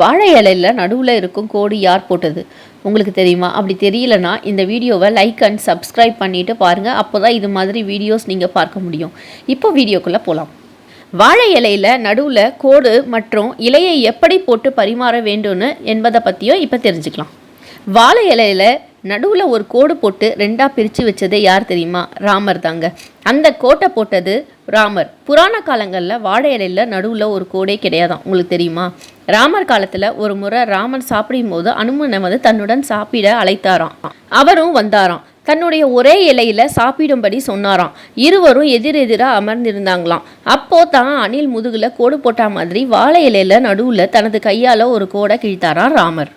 வாழை இலையில நடுவில் இருக்கும் கோடு யார் போட்டது? உங்களுக்கு தெரியுமா? அப்படி தெரியலனா இந்த வீடியோவை லைக் அண்ட் சப்ஸ்கிரைப் பண்ணிவிட்டு பாருங்கள் அப்போ தான் இது மாதிரி வீடியோஸ் நீங்கள் பார்க்க முடியும். இப்போ வீடியோக்குள்ளே போகலாம் வாழை இலையில நடுவில் கோடு மற்றும் இலையை எப்படி போட்டு பரிமாற வேண்டும்னு என்பதை பற்றியும் இப்போ தெரிஞ்சுக்கலாம். வாழை இலையில நடுவில் ஒரு கோடு போட்டு ரெண்டாக பிரித்து வச்சதே யார் தெரியுமா? ராமர் தாங்க. அந்த கோட்டை போட்டது ராமர். புராண காலங்களில் வாழை இலையில நடுவில் ஒரு கோடே கிடையாதான். உங்களுக்கு தெரியுமா? ராமர் காலத்தில் ஒரு முறை ராமன் சாப்பிடும் போது அனுமனை வந்து தன்னுடன் சாப்பிட அழைத்தாராம். அவரும் வந்தாராம். தன்னுடைய ஒரே இலையில சாப்பிடும்படி சொன்னாராம். இருவரும் எதிரெதிராக அமர்ந்திருந்தாங்களாம். அப்போ தான் அணில் முதுகுல கோடு போட்ட மாதிரி வாழை இலையில நடுவுல தனது கையால ஒரு கோடை கிழித்தாராம் ராமர்.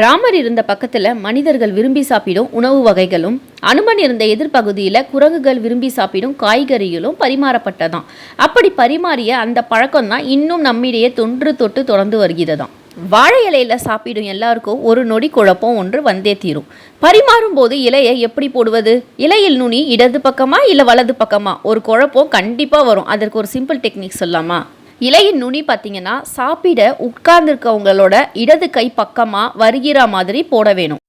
ராமர் இருந்த பக்கத்தில் மனிதர்கள் விரும்பி சாப்பிடும் உணவு வகைகளும் அனுமன் இருந்த எதிர்பகுதியில் குரங்குகள் விரும்பி சாப்பிடும் காய்கறிகளும் பரிமாறப்பட்டதாம். அப்படி பரிமாறிய அந்த பழக்கம் தான் இன்னும் நம்மிடையே தொன்று தொட்டு தொடர்ந்து வருகிறதாம். வாழை இலையில சாப்பிடும் எல்லாருக்கும் ஒரு நொடி குழப்பம் ஒன்று வந்தே தீரும். பரிமாறும் போது இலையை எப்படி போடுவது? இலையில் நுனி இடது பக்கமா இல்லை வலது பக்கமா? ஒரு குழப்பம் கண்டிப்பாக வரும். அதற்கு ஒரு சிம்பிள் டெக்னிக் சொல்லாமா இலையின் நுனி பார்த்தீங்கன்னா சாப்பிட உட்கார்ந்துருக்கவங்களோட இடது கை பக்கமாக வருகிற மாதிரி போட வேணும்.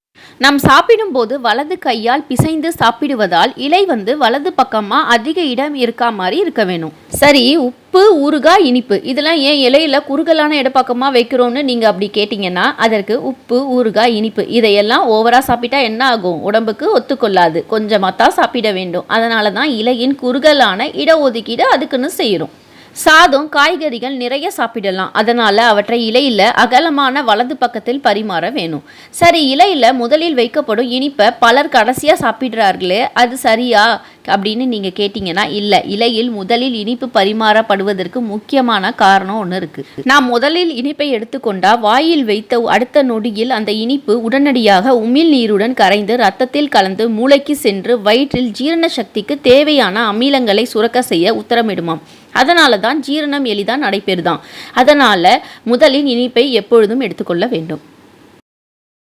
நாம் சாப்பிடும்போது வலது கையால் பிசைந்து சாப்பிடுவதால் இலை வந்து வலது பக்கமாக அதிக இடம் இருக்கா மாதிரி இருக்க வேணும். சரி உப்பு ஊறுகாய் இனிப்பு இதெல்லாம் ஏன் இலையில குறுகலான இடப்பக்கமாக வைக்கிறோம்னு நீங்கள் அப்படி கேட்டிங்கன்னா அதற்கு உப்பு ஊறுகாய் இனிப்பு இதையெல்லாம் ஓவராக சாப்பிட்டா என்ன ஆகும்? உடம்புக்கு ஒத்துக்கொள்ளாது. கொஞ்சமாக தான் சாப்பிட வேண்டும். அதனால தான் இலையின் குறுகலான இடஒதுக்கீடு அதுக்குன்னு செய்கிறோம் சாதம் காய்கறிகள் நிறைய சாப்பிடலாம். அதனால் அவற்றை இலையில் அகலமான வலது பக்கத்தில் பரிமாற வேணும். சரி இலையில் முதலில் வைக்கப்படும் இனிப்பை பலர் கடைசியாக சாப்பிட்றார்களே அது சரியா அப்படின்னு நீங்கள் கேட்டிங்கன்னா இல்லை. இலையில் முதலில் இனிப்பு பரிமாறப்படுவதற்கு முக்கியமான காரணம் ஒன்று இருக்குது நாம் முதலில் இனிப்பை எடுத்துக்கொண்டா வாயில் வைத்த அடுத்த நொடியில் அந்த இனிப்பு உடனடியாக உமிழ் நீருடன் கரைந்து ரத்தத்தில் கலந்து மூளைக்கு சென்று வயிற்றில் ஜீரண சக்திக்கு தேவையான அமிலங்களை சுரக்க செய்ய உத்தரமிடுமாம். அதனால தான் ஜீரணம் எளிதாக நடைபெறுதான் அதனால் முதலில் இனிப்பை எப்பொழுதும் எடுத்துக்கொள்ள வேண்டும்.